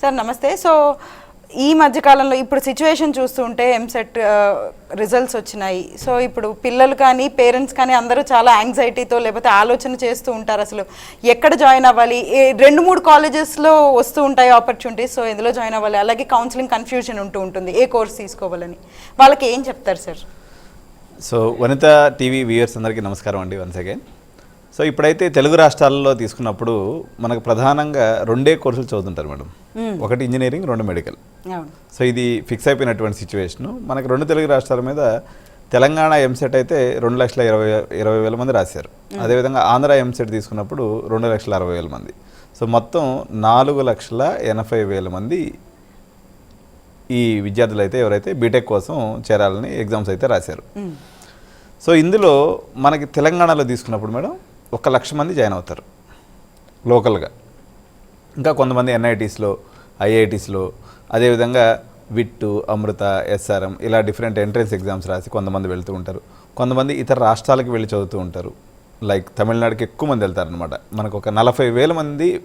Sir నమస్తే. So ఈ మధ్యకాలంలో ఇప్పుడు సిచ్యువేషన్ చూస్తుంటే ఎంసెట్ రిజల్ట్స్ వచ్చినాయి. సో ఇప్పుడు పిల్లలు కానీ పేరెంట్స్ కానీ అందరూ చాలా యాంగ్జైటీతో లేకపోతే ఆలోచన చేస్తూ ఉంటారు అసలు. ఎక్కడ జాయిన్ అవ్వాలి? ఏ రెండు మూడు కాలేజెస్లో వస్తూ ఉంటాయి ఆపర్చునిటీస్. సో ఎందులో జాయిన్ అవ్వాలి? అలాగే కౌన్సిలింగ్ కన్ఫ్యూజన్ ఉంటూ ఉంటుంది ఏ కోర్స్ తీసుకోవాలని. వాళ్ళకి ఏం చెప్తారు sir? So Vanitha TV viewers అందరికీ నమస్కారం అండి వన్స్ అగైన్. సో ఇప్పుడైతే తెలుగు రాష్ట్రాలలో తీసుకున్నప్పుడు మనకు ప్రధానంగా రెండే కోర్సులు చదువుతుంటారు మేడం. ఒకటి ఇంజనీరింగ్ రెండు మెడికల్. సో ఇది ఫిక్స్ అయిపోయినటువంటి సిచ్యువేషన్. మనకు రెండు తెలుగు రాష్ట్రాల మీద తెలంగాణ ఎంసెట్ అయితే రెండు లక్షల ఇరవై ఇరవై వేల మంది రాశారు. అదేవిధంగా ఆంధ్ర ఎంసెట్ తీసుకున్నప్పుడు రెండు లక్షల అరవై వేల మంది. సో మొత్తం నాలుగు లక్షల ఎనభై వేల మంది ఈ విద్యార్థులు అయితే ఎవరైతే బీటెక్ కోసం చేరాలని ఎగ్జామ్స్ అయితే రాశారు. సో ఇందులో మనకి తెలంగాణలో తీసుకున్నప్పుడు మేడం ఒక లక్ష మంది జాయిన్ అవుతారు. లోకల్గా. ఇంకా కొంతమంది ఎన్ఐటీస్లో ఐఐటీస్లో అదేవిధంగా విట్టు అమృత ఎస్ఆర్ఎం ఇలా డిఫరెంట్ ఎంట్రన్స్ ఎగ్జామ్స్ రాసి కొంతమంది వెళ్తూ ఉంటారు. కొంతమంది ఇతర రాష్ట్రాలకు వెళ్ళి చదువుతూ ఉంటారు. లైక్ తమిళనాడుకి ఎక్కువ మంది వెళ్తారనమాట మనకు ఒక నలభై వేల మంది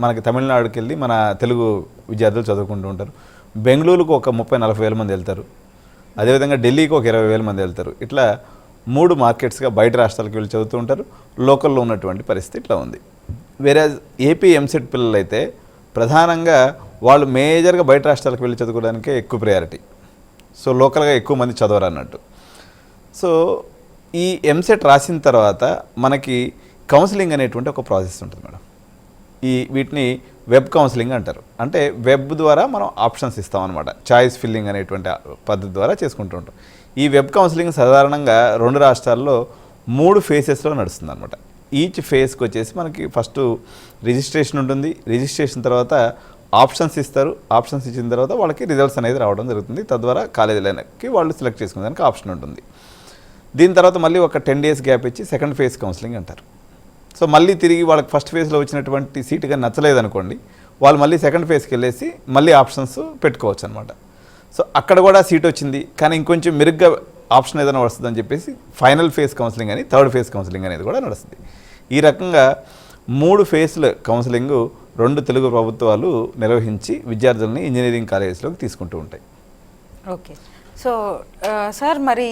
మనకి తమిళనాడుకి వెళ్ళి మన తెలుగు విద్యార్థులు చదువుకుంటూ ఉంటారు. బెంగళూరుకు ఒక ముప్పై నలభై వేల మంది వెళ్తారు. అదేవిధంగా ఢిల్లీకి ఒక ఇరవై వేల మంది వెళ్తారు. ఇట్లా మూడు మార్కెట్స్గా బయట రాష్ట్రాలకు వెళ్ళి చదువుతూ ఉంటారు. లోకల్లో ఉన్నటువంటి పరిస్థితి ఇట్లా ఉంది. వేరే ఏపీ ఎంసెట్ పిల్లలు అయితే ప్రధానంగా వాళ్ళు మేజర్గా బయట రాష్ట్రాలకు వెళ్ళి చదువుకోవడానికే ఎక్కువ ప్రయారిటీ సో లోకల్గా ఎక్కువ మంది చదవరు అన్నట్టు. సో ఈ ఎంసెట్ రాసిన తర్వాత మనకి కౌన్సిలింగ్ అనేటువంటి ఒక ప్రాసెస్ ఉంటుంది మేడం. ఈ వీటిని వెబ్ కౌన్సిలింగ్ అంటారు. అంటే వెబ్ ద్వారా మనం ఆప్షన్స్ ఇస్తాం అనమాట చాయిస్ ఫిల్లింగ్ అనేటువంటి పద్ధతి ద్వారా చేసుకుంటూ ఉంటాం. ఈ వెబ్ కౌన్సిలింగ్ సాధారణంగా రెండు రాష్ట్రాల్లో మూడు ఫేసెస్లో నడుస్తుంది అనమాట ఈచ్ ఫేస్కి వచ్చేసి మనకి ఫస్ట్ రిజిస్ట్రేషన్ ఉంటుంది. రిజిస్ట్రేషన్ తర్వాత ఆప్షన్స్ ఇస్తారు. ఆప్షన్స్ ఇచ్చిన తర్వాత వాళ్ళకి రిజల్ట్స్ అనేది రావడం జరుగుతుంది. తద్వారా కాలేజీలకి వాళ్ళు సెలెక్ట్ చేసుకునేదానికి ఆప్షన్ ఉంటుంది. దీని తర్వాత మళ్ళీ ఒక టెన్ డేస్ గ్యాప్ ఇచ్చి సెకండ్ ఫేజ్ కౌన్సిలింగ్ అంటారు. సో మళ్ళీ తిరిగి వాళ్ళకి ఫస్ట్ ఫేజ్లో వచ్చినటువంటి సీట్ కానీ నచ్చలేదు అనుకోండి వాళ్ళు మళ్ళీ సెకండ్ ఫేజ్కి వెళ్ళేసి మళ్ళీ ఆప్షన్స్ పెట్టుకోవచ్చు అనమాట సో అక్కడ కూడా సీట్ వచ్చింది. కానీ ఇంకొంచెం మెరుగ్గా ఆప్షన్ ఏదైనా వస్తుందని చెప్పేసి ఫైనల్ ఫేజ్ కౌన్సిలింగ్ అని థర్డ్ ఫేజ్ కౌన్సిలింగ్ అనేది కూడా నడుస్తుంది. ఈ రకంగా మూడు ఫేజ్ల కౌన్సిలింగ్ రెండు తెలుగు ప్రభుత్వాలు నిర్వహించి విద్యార్థులని ఇంజనీరింగ్ కాలేజెస్లోకి తీసుకుంటూ ఉంటాయి. ఓకే. సో సార్ మరి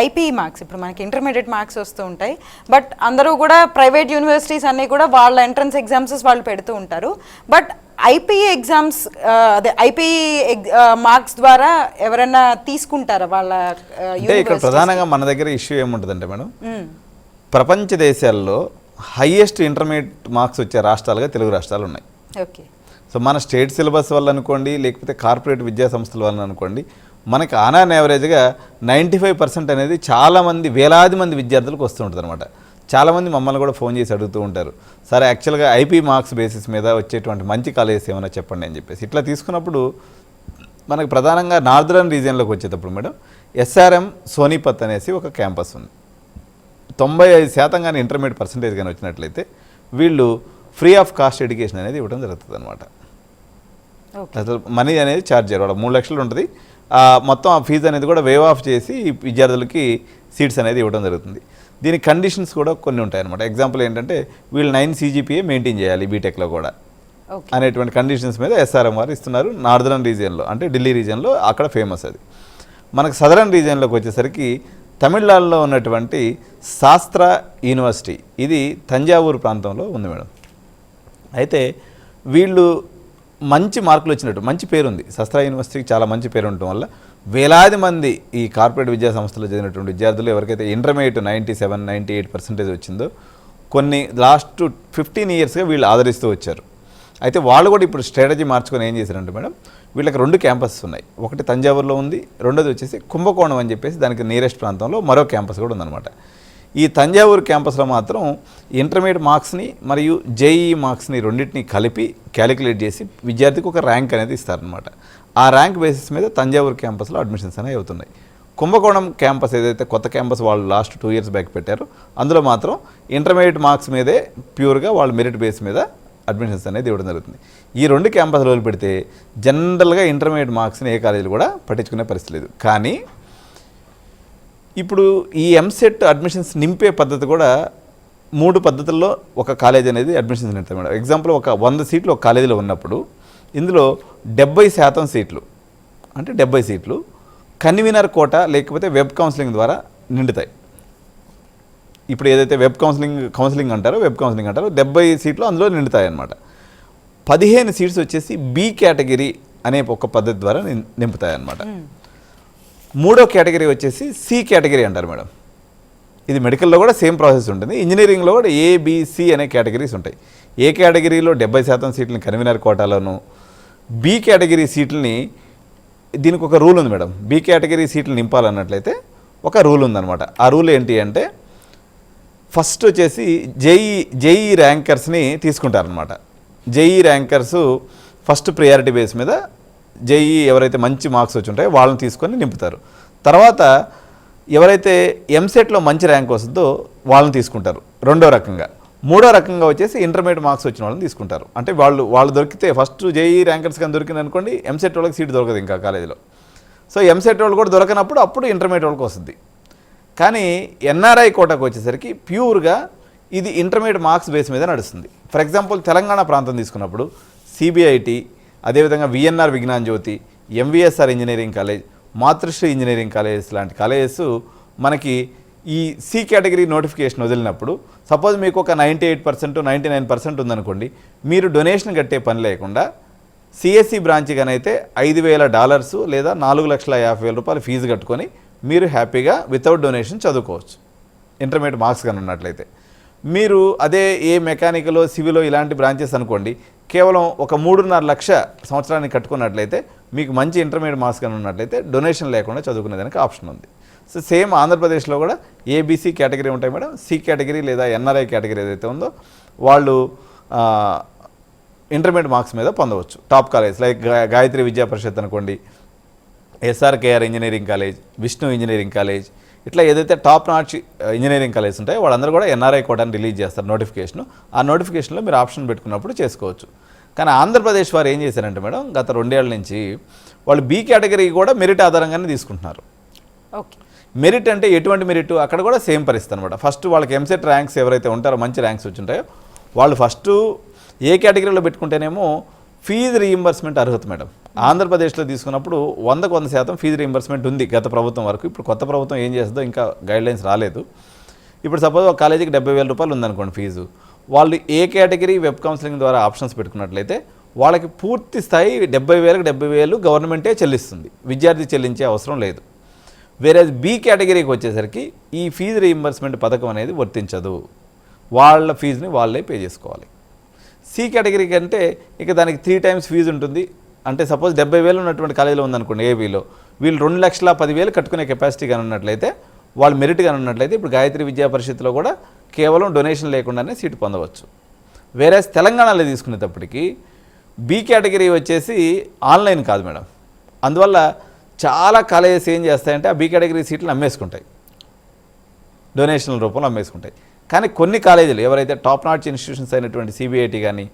ఐపీ మార్క్స్ ఇప్పుడు మనకి ఇంటర్మీడియట్ మార్క్స్ వస్తూ ఉంటాయి బట్ అందరూ కూడా ప్రైవేట్ యూనివర్సిటీస్ అన్నీ కూడా వాళ్ళ ఎంట్రన్స్ ఎగ్జామ్స్ వాళ్ళు పెడుతూ ఉంటారు బట్ ఐపీఈ ఎగ్జామ్స్ అదే ఐపీఈ మార్క్స్ ద్వారా ఎవరైనా తీసుకుంటారా వాళ్ళ ఇక్కడ? ప్రధానంగా మన దగ్గర ఇష్యూ ఏముంటుందంటే మేడం. ప్రపంచ దేశాల్లో హైయెస్ట్ ఇంటర్మీడియట్ మార్క్స్ వచ్చే రాష్ట్రాలుగా తెలుగు రాష్ట్రాలు ఉన్నాయి ఓకే సో మన స్టేట్ సిలబస్ వల్ల అనుకోండి లేకపోతే కార్పొరేట్ విద్యా సంస్థల వల్ల అనుకోండి మనకి ఆన్ ఆన్ యావరేజ్గా నైంటీ ఫైవ్ పర్సెంట్ అనేది చాలామంది వేలాది మంది విద్యార్థులకు వస్తూ ఉంటుంది అనమాట చాలామంది మమ్మల్ని కూడా ఫోన్ చేసి అడుగుతూ ఉంటారు. సరే యాక్చువల్గా ఐపీ మార్క్స్ బేసిస్ మీద వచ్చేటువంటి మంచి కాలేజెస్ ఏమైనా చెప్పండి అని చెప్పేసి. ఇట్లా తీసుకున్నప్పుడు మనకు ప్రధానంగా నార్దరన్ రీజియన్లోకి వచ్చేటప్పుడు మేడం ఎస్ఆర్ఎం సోనీపత్ అనేసి ఒక క్యాంపస్ ఉంది. తొంభై ఐదు శాతం కానీ ఇంటర్మీడియట్ పర్సంటేజ్ కానీ వచ్చినట్లయితే వీళ్ళు ఫ్రీ ఆఫ్ కాస్ట్ ఎడ్యుకేషన్ అనేది ఇవ్వడం జరుగుతుంది అనమాట అసలు మనీ అనేది ఛార్జ్ చేయరు. వాళ్ళ మూడు లక్షలు ఉంటుంది. మొత్తం ఆ ఫీజు అనేది కూడా వేవ్ ఆఫ్ చేసి విద్యార్థులకి సీట్స్ అనేది ఇవ్వడం జరుగుతుంది. దీని కండిషన్స్ కూడా కొన్ని ఉంటాయి అనమాట ఎగ్జాంపుల్ ఏంటంటే వీళ్ళు నైన్ సీజీపీఏ మెయింటైన్ చేయాలి బీటెక్లో కూడా. అనేటువంటి కండిషన్స్ మీద ఎస్ఆర్ఎం వారు ఇస్తున్నారు నార్దరన్ రీజియన్లో అంటే ఢిల్లీ రీజియన్లో అక్కడ ఫేమస్ అది. మనకు సదరన్ రీజియన్లోకి వచ్చేసరికి తమిళనాడులో ఉన్నటువంటి శాస్త్ర యూనివర్సిటీ ఇది తంజావూరు ప్రాంతంలో ఉంది మేడం. అయితే వీళ్ళు మంచి మార్కులు వచ్చినట్టు మంచి పేరు ఉంది శస్త్ర యూనివర్సిటీకి చాలా మంచి పేరు ఉండటం వల్ల వేలాది మంది ఈ కార్పొరేట్ విద్యా సంస్థలో చదివినటువంటి విద్యార్థులు ఎవరికైతే intermediate ninety seven ninety eight percentage వచ్చిందో కొన్ని లాస్ట్ ఫిఫ్టీన్ ఇయర్స్గా వీళ్ళు ఆదరిస్తూ వచ్చారు. అయితే వాళ్ళు కూడా ఇప్పుడు స్ట్రాటజీ మార్చుకొని ఏం చేశారంటే మేడం వీళ్ళకి రెండు క్యాంపస్ ఉన్నాయి. ఒకటి తంజావూరులో ఉంది రెండోది వచ్చేసి కుంభకోణం అని చెప్పేసి దానికి నియరెస్ట్ ప్రాంతంలో మరో క్యాంపస్ కూడా ఉందన్నమాట. ఈ తంజావూరు క్యాంపస్లో మాత్రం ఇంటర్మీడియట్ మార్క్స్ని మరియు జేఈ మార్క్స్ని రెండింటిని కలిపి క్యాలిక్యులేట్ చేసి విద్యార్థికి ఒక ర్యాంక్ అనేది ఇస్తారనమాట ఆ ర్యాంక్ బేసిస్ మీద తంజావూరు క్యాంపస్లో అడ్మిషన్స్ అనేవి అవుతున్నాయి. కుంభకోణం క్యాంపస్ ఏదైతే కొత్త క్యాంపస్ వాళ్ళు లాస్ట్ టూ ఇయర్స్ బ్యాక్ పెట్టారో అందులో మాత్రం ఇంటర్మీడియట్ మార్క్స్ మీదే ప్యూర్గా వాళ్ళు మెరిట్ బేస్ మీద అడ్మిషన్స్ అనేది ఇవ్వడం జరుగుతుంది. ఈ రెండు క్యాంపస్లు వదిలిపెడితే జనరల్గా ఇంటర్మీడియట్ మార్క్స్ని ఏ కాలేజీలు కూడా పట్టించుకునే పరిస్థితి లేదు. కానీ ఇప్పుడు ఈ ఎంసెట్ అడ్మిషన్స్ నింపే పద్ధతి కూడా మూడు పద్ధతుల్లో ఒక కాలేజ్ అనేది అడ్మిషన్స్ నింపుతారు మేడం. ఎగ్జాంపుల్ ఒక వంద సీట్లు ఒక కాలేజీలో ఉన్నప్పుడు ఇందులో డెబ్బై శాతం సీట్లు అంటే డెబ్బై సీట్లు కన్వీనర్ కోట లేకపోతే వెబ్ కౌన్సిలింగ్ ద్వారా నిండుతాయి. ఇప్పుడు ఏదైతే వెబ్ కౌన్సిలింగ్ కౌన్సిలింగ్ అంటారో వెబ్ కౌన్సిలింగ్ అంటారో డెబ్బై సీట్లు అందులో నిండుతాయి అన్నమాట. పదిహేను సీట్స్ వచ్చేసి బి కేటగిరీ అనే ఒక పద్ధతి ద్వారా నిం- నింపుతాయి అన్నమాట. మూడో కేటగిరీ వచ్చేసి సి కేటగిరీ అంటారు మేడం. ఇది మెడికల్లో కూడా సేమ్ ప్రాసెస్ ఉంటుంది. ఇంజనీరింగ్లో కూడా ఏబిసి అనే కేటగిరీస్ ఉంటాయి. ఏ కేటగిరీలో డెబ్బై శాతం సీట్లని కన్వీనర్ కోటాలోను బి కేటగిరీ సీట్లని దీనికి ఒక రూల్ ఉంది మేడం. బి కేటగిరీ సీట్లు నింపాలన్నట్లయితే ఒక రూల్ ఉందన్నమాట. ఆ రూల్ ఏంటి అంటే ఫస్ట్ వచ్చేసి జేఈ జేఈ ర్యాంకర్స్ని తీసుకుంటారనమాట JEE rankers first priority base మీద జేఈ ఎవరైతే మంచి మార్క్స్ వచ్చి ఉంటాయో వాళ్ళని తీసుకొని నింపుతారు. తర్వాత ఎవరైతే ఎంసెట్లో మంచి ర్యాంక్ వస్తుందో వాళ్ళని తీసుకుంటారు. రెండో రకంగా. మూడో రకంగా వచ్చేసి ఇంటర్మీడియట్ మార్క్స్ వచ్చిన వాళ్ళని తీసుకుంటారు. అంటే వాళ్ళు వాళ్ళు దొరికితే ఫస్ట్ జేఈ ర్యాంకర్స్ కానీ దొరికింది అనుకోండి ఎంసెట్ వాళ్ళకి సీట్ దొరకదు ఇంకా కాలేజీలో. సో ఎంసెట్ వాళ్ళు కూడా దొరకనప్పుడు అప్పుడు ఇంటర్మీడియట్ వాళ్ళకి వస్తుంది. కానీ ఎన్ఆర్ఐ కోటకు వచ్చేసరికి ప్యూర్గా ఇది ఇంటర్మీడియట్ మార్క్స్ బేస్ మీద నడుస్తుంది. ఫర్ ఎగ్జాంపుల్ తెలంగాణ ప్రాంతం తీసుకున్నప్పుడు సిబిఐటి అదేవిధంగా VNR Vignan Jyothi MVSR engineering college Matrusri engineering colleges లాంటి కాలేజెస్ మనకి ఈ సి కేటగిరీ నోటిఫికేషన్ వదిలినప్పుడు సపోజ్ మీకు ఒక ninety eight percent ninety nine percent ఉందనుకోండి మీరు డొనేషన్ కట్టే పని లేకుండా సిఎస్సి బ్రాంచ్ గానైతే ఐదు వేల డాలర్స్ లేదా నాలుగు లక్షల యాభై వేల రూపాయలు ఫీజు కట్టుకొని మీరు హ్యాపీగా వితౌట్ డొనేషన్ చదువుకోవచ్చు. ఇంటర్మీడియట్ మార్క్స్ కానీ ఉన్నట్లయితే మీరు అదే ఏ మెకానికలో సివిలో ఇలాంటి బ్రాంచెస్ అనుకోండి కేవలం ఒక మూడున్నర లక్ష సంవత్సరానికి కట్టుకున్నట్లయితే మీకు మంచి ఇంటర్మీడియట్ మార్క్స్ కానీ ఉన్నట్లయితే డొనేషన్ లేకుండా చదువుకునేదానికి ఆప్షన్ ఉంది. సో సేమ్ ఆంధ్రప్రదేశ్లో కూడా ఏబీసీ కేటగిరీ ఉంటాయి మేడం. సి కేటగిరీ లేదా ఎన్ఆర్ఐ కేటగిరీ ఏదైతే ఉందో వాళ్ళు ఇంటర్మీడియట్ మార్క్స్ మీద పొందవచ్చు. Top college like Gayatri Vidya Parishad అనుకోండి SRKR engineering college Vishnu engineering college ఇట్లా ఏదైతే టాప్ నాచ్ ఇంజనీరింగ్ కాలేజ్ ఉంటాయో వాళ్ళందరూ కూడా ఎన్ఆర్ఐ కోటాన్ని రిలీజ్ చేస్తారు నోటిఫికేషన్. ఆ నోటిఫికేషన్లో మీరు ఆప్షన్ పెట్టుకున్నప్పుడు చేసుకోవచ్చు. కానీ ఆంధ్రప్రదేశ్ వారు ఏం చేశారంటే మేడం గత రెండేళ్ళ నుంచి వాళ్ళు బీ కేటగిరీ కూడా మెరిట్ ఆధారంగానే తీసుకుంటున్నారు. ఓకే. మెరిట్ అంటే ఎటువంటి మెరిట్? అక్కడ కూడా సేమ్ పరిస్థితి అనమాట ఫస్ట్ వాళ్ళకి ఎంసెట్ ర్యాంక్స్ ఎవరైతే ఉంటారో మంచి ర్యాంక్స్ వచ్చి ఉంటాయో వాళ్ళు ఫస్ట్ ఏ కేటగిరీలో పెట్టుకుంటేనేమో ఫీజు రీయింబర్స్మెంట్ అర్హత మేడం. ఆంధ్రప్రదేశ్లో తీసుకున్నప్పుడు వందకు వంద శాతం ఫీజు రీయింబర్స్మెంట్ ఉంది గత ప్రభుత్వం వరకు. ఇప్పుడు కొత్త ప్రభుత్వం ఏం చేస్తుందో ఇంకా గైడ్లైన్స్ రాలేదు. ఇప్పుడు సపోజ్ ఒక కాలేజీకి డెబ్బై వేల రూపాయలు ఉందనుకోండి ఫీజు. వాళ్ళు ఏ కేటగిరీ వెబ్ కౌన్సిలింగ్ ద్వారా ఆప్షన్స్ పెట్టుకున్నట్లయితే వాళ్ళకి పూర్తి స్థాయి డెబ్బై వేలకు డెబ్బై వేలు గవర్నమెంటే చెల్లిస్తుంది. విద్యార్థి చెల్లించే అవసరం లేదు. వేరే బి కేటగిరీకి వచ్చేసరికి ఈ ఫీజు రీయింబర్స్మెంట్ పథకం అనేది వర్తించదు. వాళ్ళ ఫీజుని వాళ్ళే పే చేసుకోవాలి. సి కేటగిరీ కంటే ఇక దానికి త్రీ టైమ్స్ ఫీజు ఉంటుంది. అంటే సపోజ్ డెబ్బై వేలు ఉన్నటువంటి కాలేజీలో ఉందనుకోండి ఏబీలో వీళ్ళు రెండు లక్షల పదివేలు కట్టుకునే కెపాసిటీ కానీ ఉన్నట్లయితే వాళ్ళు మెరిట్ కానీ ఉన్నట్లయితే ఇప్పుడు గాయత్రి విద్యా పరిషత్తులో కూడా కేవలం డొనేషన్ లేకుండానే సీటు పొందవచ్చు. వేరే తెలంగాణలో తీసుకునేటప్పటికీ బి కేటగిరీ వచ్చేసి ఆన్లైన్ కాదు మేడం. అందువల్ల చాలా కాలేజెస్ ఏం చేస్తాయంటే ఆ బి కేటగిరీ సీట్లు అమ్మేసుకుంటాయి డొనేషన్ల రూపంలో అమ్మేసుకుంటాయి కానీ కొన్ని కాలేజీలు ఎవరైతే టాప్ నాచ్ ఇన్స్టిట్యూషన్స్ అయినటువంటి సిబిఐటి కానీ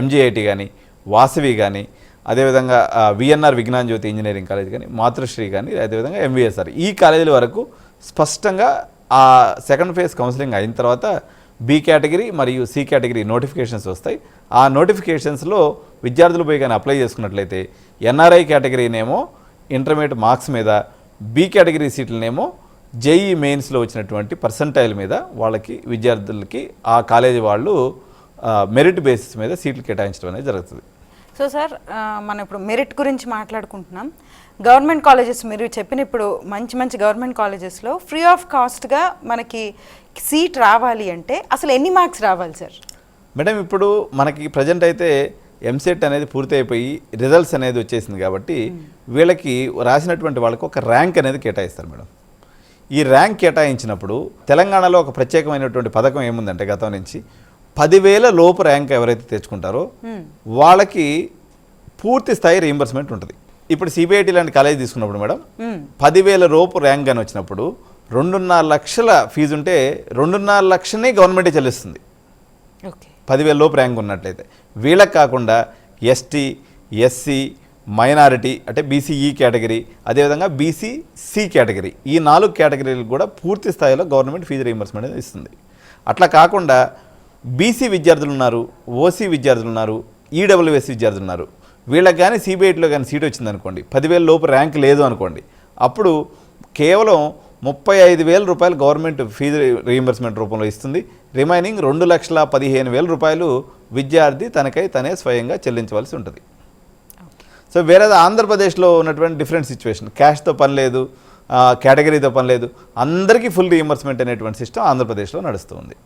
ఎంజీఐటి కానీ వాసవి కానీ అదేవిధంగా VNR Vignan Jyothi engineering college కానీ మాతృశ్రీ కానీ అదేవిధంగా ఎంబీఎస్ఆర్ ఈ కాలేజీల వరకు స్పష్టంగా ఆ సెకండ్ ఫేజ్ కౌన్సిలింగ్ అయిన తర్వాత బి కేటగిరీ మరియు సి కేటగిరీ నోటిఫికేషన్స్ వస్తాయి. ఆ నోటిఫికేషన్స్లో విద్యార్థులు పోయి కానీ అప్లై చేసుకున్నట్లయితే ఎన్ఆర్ఐ కేటగిరీనేమో ఇంటర్మీడియట్ మార్క్స్ మీద బి కేటగిరీ సీట్లనేమో జేఈ మెయిన్స్లో వచ్చినటువంటి పర్సంటైల్ మీద వాళ్ళకి విద్యార్థులకి ఆ కాలేజీ వాళ్ళు మెరిట్ బేసిస్ మీద సీట్లు కేటాయించడం అనేది జరుగుతుంది. సో సార్ మనం ఇప్పుడు మెరిట్ గురించి మాట్లాడుకుంటున్నాం. గవర్నమెంట్ కాలేజెస్ మీరు చెప్పిన ఇప్పుడు మంచి మంచి గవర్నమెంట్ కాలేజెస్లో ఫ్రీ ఆఫ్ కాస్ట్గా మనకి సీట్ రావాలి అంటే అసలు ఎన్ని మార్క్స్ రావాలి సార్? మేడం ఇప్పుడు మనకి ప్రజెంట్ అయితే ఎంసెట్ అనేది పూర్తి అయిపోయి రిజల్ట్స్ అనేది వచ్చేసింది కాబట్టి వీళ్ళకి రాసినటువంటి వాళ్ళకి ఒక ర్యాంక్ అనేది కేటాయిస్తారు మేడం. ఈ ర్యాంక్ కేటాయించినప్పుడు తెలంగాణలో ఒక ప్రత్యేకమైనటువంటి పథకం ఏముందంటే గతం నుంచి పదివేల లోపు ర్యాంక్ ఎవరైతే తెచ్చుకుంటారో వాళ్ళకి పూర్తి స్థాయి రీయింబర్స్మెంట్ ఉంటుంది. ఇప్పుడు సిబిఐటి లాంటి కాలేజ్ తీసుకున్నప్పుడు మేడం. పదివేల లోపు ర్యాంక్ అని వచ్చినప్పుడు రెండున్నర లక్షల ఫీజు ఉంటే రెండున్నర లక్షనే గవర్నమెంటే చెల్లిస్తుంది. ఓకే. పదివేల లోపు ర్యాంక్ ఉన్నట్లయితే. వీళ్ళకి కాకుండా ఎస్టీ ఎస్సీ మైనారిటీ అంటే బీసీఈ కేటగిరీ అదేవిధంగా బీసీ సి కేటగిరీ ఈ నాలుగు కేటగిరీలకు కూడా పూర్తి స్థాయిలో గవర్నమెంట్ ఫీజు రీయింబర్స్మెంట్ అనేది ఇస్తుంది. అట్లా కాకుండా బీసీ విద్యార్థులు ఉన్నారు ఓసీ విద్యార్థులు ఉన్నారు ఈడబ్ల్యూఎస్ విద్యార్థులు ఉన్నారు. వీళ్ళకి కానీ సిబిఐటీలో కానీ సీట్ వచ్చిందనుకోండి పదివేల లోపు ర్యాంక్ లేదు అనుకోండి అప్పుడు కేవలం ముప్పై ఐదు వేల రూపాయలు గవర్నమెంట్ ఫీజు రీయింబర్స్మెంట్ రూపంలో ఇస్తుంది. రిమైనింగ్ రెండు లక్షల పదిహేను వేల రూపాయలు విద్యార్థి తనకై తనే స్వయంగా చెల్లించవలసి ఉంటుంది. సో వేరే ఆంధ్రప్రదేశ్లో ఉన్నటువంటి డిఫరెంట్ సిచ్యువేషన్ క్యాష్తో పని లేదు కేటగిరీతో పని లేదు. అందరికీ ఫుల్ రీయింబర్స్మెంట్ అనేటువంటి సిస్టమ్ ఆంధ్రప్రదేశ్లో నడుస్తుంది